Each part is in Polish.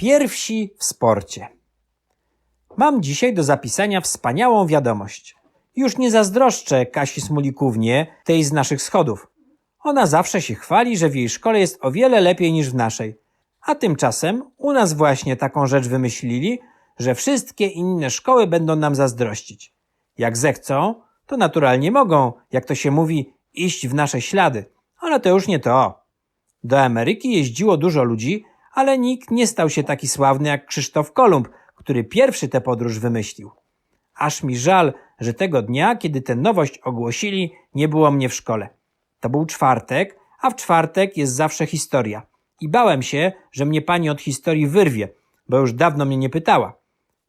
Pierwsi w sporcie. Mam dzisiaj do zapisania wspaniałą wiadomość. Już nie zazdroszczę Kasi Smulikównie, tej z naszych schodów. Ona zawsze się chwali, że w jej szkole jest o wiele lepiej niż w naszej. A tymczasem u nas właśnie taką rzecz wymyślili, że wszystkie inne szkoły będą nam zazdrościć. Jak zechcą, to naturalnie mogą, jak to się mówi, iść w nasze ślady. Ale to już nie to. Do Ameryki jeździło dużo ludzi, ale nikt nie stał się taki sławny jak Krzysztof Kolumb, który pierwszy tę podróż wymyślił. Aż mi żal, że tego dnia, kiedy tę nowość ogłosili, nie było mnie w szkole. To był czwartek, a w czwartek jest zawsze historia. I bałem się, że mnie pani od historii wyrwie, bo już dawno mnie nie pytała.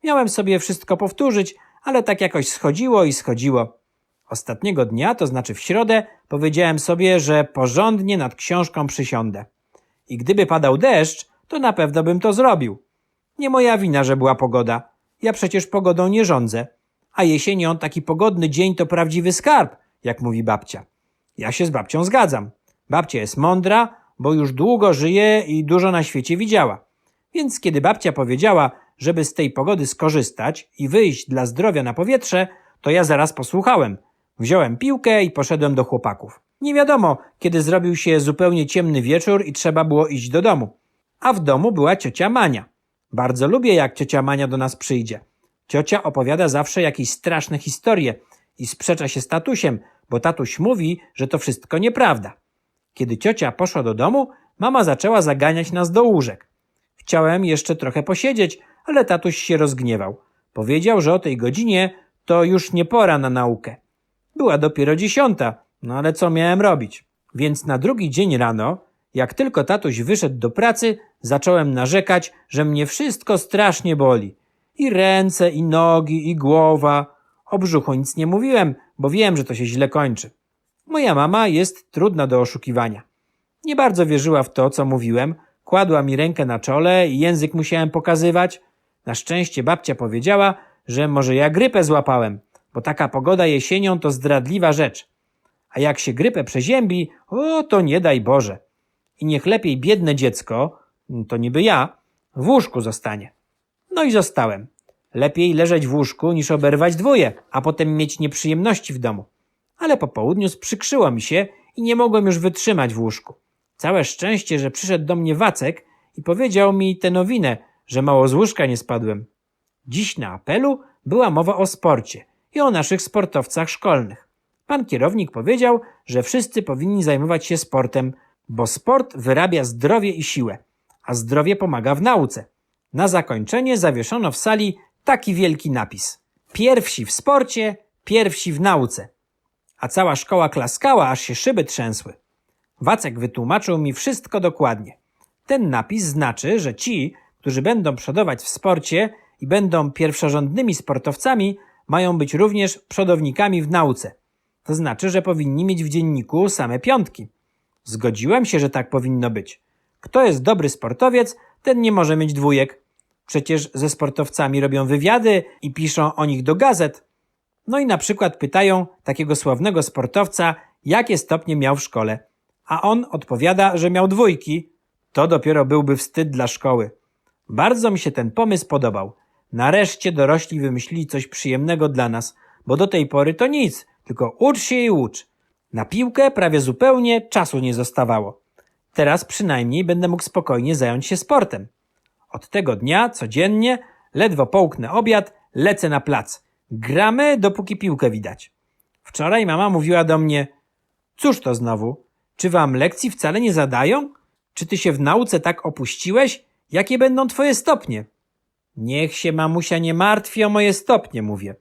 Miałem sobie wszystko powtórzyć, ale tak jakoś schodziło i schodziło. Ostatniego dnia, to znaczy w środę, powiedziałem sobie, że porządnie nad książką przysiądę. I gdyby padał deszcz, to na pewno bym to zrobił. Nie moja wina, że była pogoda. Ja przecież pogodą nie rządzę. A jesienią taki pogodny dzień to prawdziwy skarb, jak mówi babcia. Ja się z babcią zgadzam. Babcia jest mądra, bo już długo żyje i dużo na świecie widziała. Więc kiedy babcia powiedziała, żeby z tej pogody skorzystać i wyjść dla zdrowia na powietrze, to ja zaraz posłuchałem. Wziąłem piłkę i poszedłem do chłopaków. Nie wiadomo, kiedy zrobił się zupełnie ciemny wieczór i trzeba było iść do domu. A w domu była ciocia Mania. Bardzo lubię, jak ciocia Mania do nas przyjdzie. Ciocia opowiada zawsze jakieś straszne historie i sprzecza się z tatusiem, bo tatuś mówi, że to wszystko nieprawda. Kiedy ciocia poszła do domu, mama zaczęła zaganiać nas do łóżek. Chciałem jeszcze trochę posiedzieć, ale tatuś się rozgniewał. Powiedział, że o tej godzinie to już nie pora na naukę. Była dopiero dziesiąta, no ale co miałem robić? Więc na drugi dzień rano, jak tylko tatuś wyszedł do pracy, zacząłem narzekać, że mnie wszystko strasznie boli. I ręce, i nogi, i głowa. O brzuchu nic nie mówiłem, bo wiem, że to się źle kończy. Moja mama jest trudna do oszukiwania. Nie bardzo wierzyła w to, co mówiłem, kładła mi rękę na czole i język musiałem pokazywać. Na szczęście babcia powiedziała, że może ja grypę złapałem, bo taka pogoda jesienią to zdradliwa rzecz. A jak się grypę przeziębi, o to nie daj Boże. I niech lepiej biedne dziecko, to niby ja, w łóżku zostanie. No i zostałem. Lepiej leżeć w łóżku niż oberwać dwoje, a potem mieć nieprzyjemności w domu. Ale po południu sprzykrzyło mi się i nie mogłem już wytrzymać w łóżku. Całe szczęście, że przyszedł do mnie Wacek i powiedział mi tę nowinę, że mało z łóżka nie spadłem. Dziś na apelu była mowa o sporcie i o naszych sportowcach szkolnych. Pan kierownik powiedział, że wszyscy powinni zajmować się sportem, bo sport wyrabia zdrowie i siłę, a zdrowie pomaga w nauce. Na zakończenie zawieszono w sali taki wielki napis. Pierwsi w sporcie, pierwsi w nauce. A cała szkoła klaskała, aż się szyby trzęsły. Wacek wytłumaczył mi wszystko dokładnie. Ten napis znaczy, że ci, którzy będą przodować w sporcie i będą pierwszorządnymi sportowcami, mają być również przodownikami w nauce. To znaczy, że powinni mieć w dzienniku same piątki. Zgodziłem się, że tak powinno być. Kto jest dobry sportowiec, ten nie może mieć dwójek. Przecież ze sportowcami robią wywiady i piszą o nich do gazet. No i na przykład pytają takiego sławnego sportowca, jakie stopnie miał w szkole. A on odpowiada, że miał dwójki. To dopiero byłby wstyd dla szkoły. Bardzo mi się ten pomysł podobał. Nareszcie dorośli wymyślili coś przyjemnego dla nas, bo do tej pory to nic, tylko ucz się i ucz. Na piłkę prawie zupełnie czasu nie zostawało. Teraz przynajmniej będę mógł spokojnie zająć się sportem. Od tego dnia codziennie, ledwo połknę obiad, lecę na plac. Gramy, dopóki piłkę widać. Wczoraj mama mówiła do mnie: Cóż to znowu? Czy wam lekcji wcale nie zadają? Czy ty się w nauce tak opuściłeś? Jakie będą twoje stopnie? Niech się mamusia nie martwi o moje stopnie, mówię.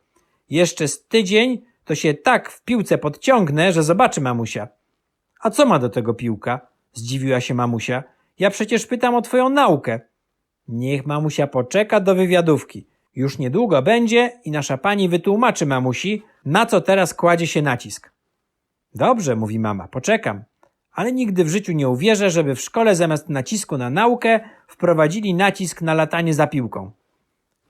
Jeszcze z tydzień to się tak w piłce podciągnę, że zobaczy mamusia. A co ma do tego piłka? Zdziwiła się mamusia. Ja przecież pytam o twoją naukę. Niech mamusia poczeka do wywiadówki. Już niedługo będzie i nasza pani wytłumaczy mamusi, na co teraz kładzie się nacisk. Dobrze, mówi mama, poczekam. Ale nigdy w życiu nie uwierzę, żeby w szkole zamiast nacisku na naukę wprowadzili nacisk na latanie za piłką.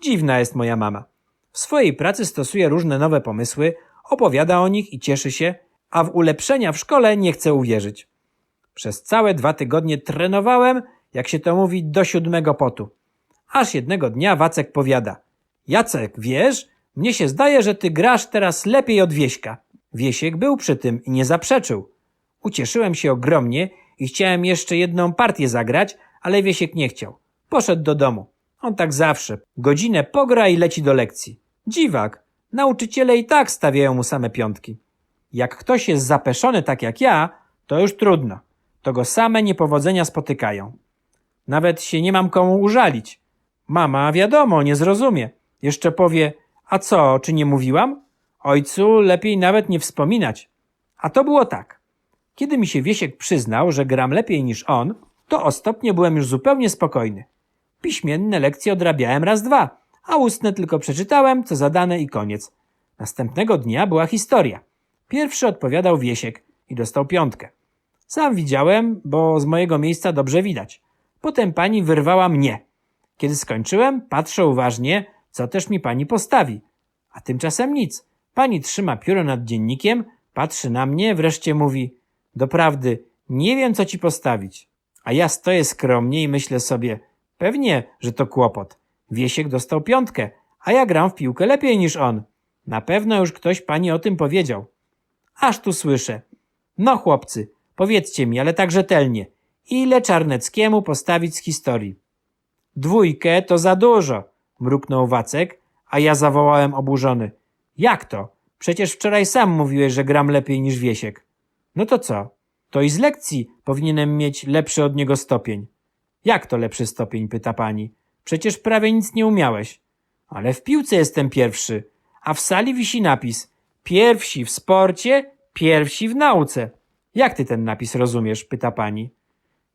Dziwna jest moja mama. W swojej pracy stosuje różne nowe pomysły, opowiada o nich i cieszy się, a w ulepszenia w szkole nie chce uwierzyć. Przez całe dwa tygodnie trenowałem, jak się to mówi, do siódmego potu. Aż jednego dnia Wacek powiada: Jacek, wiesz, mnie się zdaje, że ty grasz teraz lepiej od Wieśka. Wiesiek był przy tym i nie zaprzeczył. Ucieszyłem się ogromnie i chciałem jeszcze jedną partię zagrać, ale Wiesiek nie chciał. Poszedł do domu. On tak zawsze. Godzinę pogra i leci do lekcji. Dziwak. Nauczyciele i tak stawiają mu same piątki. Jak ktoś jest zapeszony tak jak ja, to już trudno. To go same niepowodzenia spotykają. Nawet się nie mam komu użalić. Mama, wiadomo, nie zrozumie. Jeszcze powie, a co, czy nie mówiłam? Ojcu lepiej nawet nie wspominać. A to było tak. Kiedy mi się Wiesiek przyznał, że gram lepiej niż on, to ostopnie byłem już zupełnie spokojny. Piśmienne lekcje odrabiałem raz dwa, a ustne tylko przeczytałem, co zadane i koniec. Następnego dnia była historia. Pierwszy odpowiadał Wiesiek i dostał piątkę. Sam widziałem, bo z mojego miejsca dobrze widać. Potem pani wyrwała mnie. Kiedy skończyłem, patrzę uważnie, co też mi pani postawi. A tymczasem nic. Pani trzyma pióro nad dziennikiem, patrzy na mnie, wreszcie mówi: Doprawdy, nie wiem, co ci postawić. A ja stoję skromnie i myślę sobie: Pewnie, że to kłopot. Wiesiek dostał piątkę, a ja gram w piłkę lepiej niż on. Na pewno już ktoś pani o tym powiedział. Aż tu słyszę. No chłopcy, powiedzcie mi, ale tak rzetelnie, ile Czarneckiemu postawić z historii? Dwójkę to za dużo, mruknął Wacek, a ja zawołałem oburzony. Jak to? Przecież wczoraj sam mówiłeś, że gram lepiej niż Wiesiek. No to co? To i z lekcji powinienem mieć lepszy od niego stopień. Jak to lepszy stopień, pyta pani. Przecież prawie nic nie umiałeś. Ale w piłce jestem pierwszy, a w sali wisi napis pierwsi w sporcie, pierwsi w nauce. Jak ty ten napis rozumiesz? pyta pani.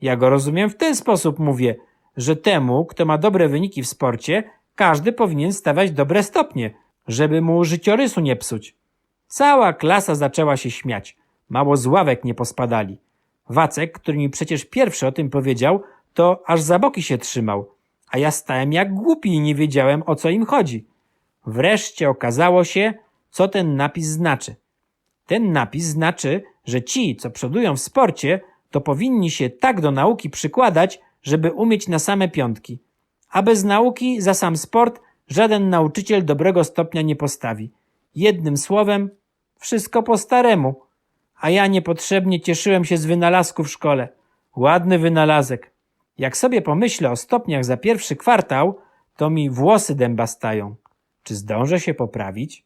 Ja go rozumiem w ten sposób, mówię, że temu, kto ma dobre wyniki w sporcie, każdy powinien stawiać dobre stopnie, żeby mu życiorysu nie psuć. Cała klasa zaczęła się śmiać. Mało z ławek nie pospadali. Wacek, który mi przecież pierwszy o tym powiedział, to aż za boki się trzymał, a ja stałem jak głupi i nie wiedziałem o co im chodzi. Wreszcie okazało się, co ten napis znaczy. Ten napis znaczy, że ci, co przodują w sporcie, to powinni się tak do nauki przykładać, żeby umieć na same piątki. A bez nauki za sam sport żaden nauczyciel dobrego stopnia nie postawi. Jednym słowem, wszystko po staremu. A ja niepotrzebnie cieszyłem się z wynalazku w szkole. Ładny wynalazek. Jak sobie pomyślę o stopniach za pierwszy kwartał, to mi włosy dęba stają. Czy zdążę się poprawić?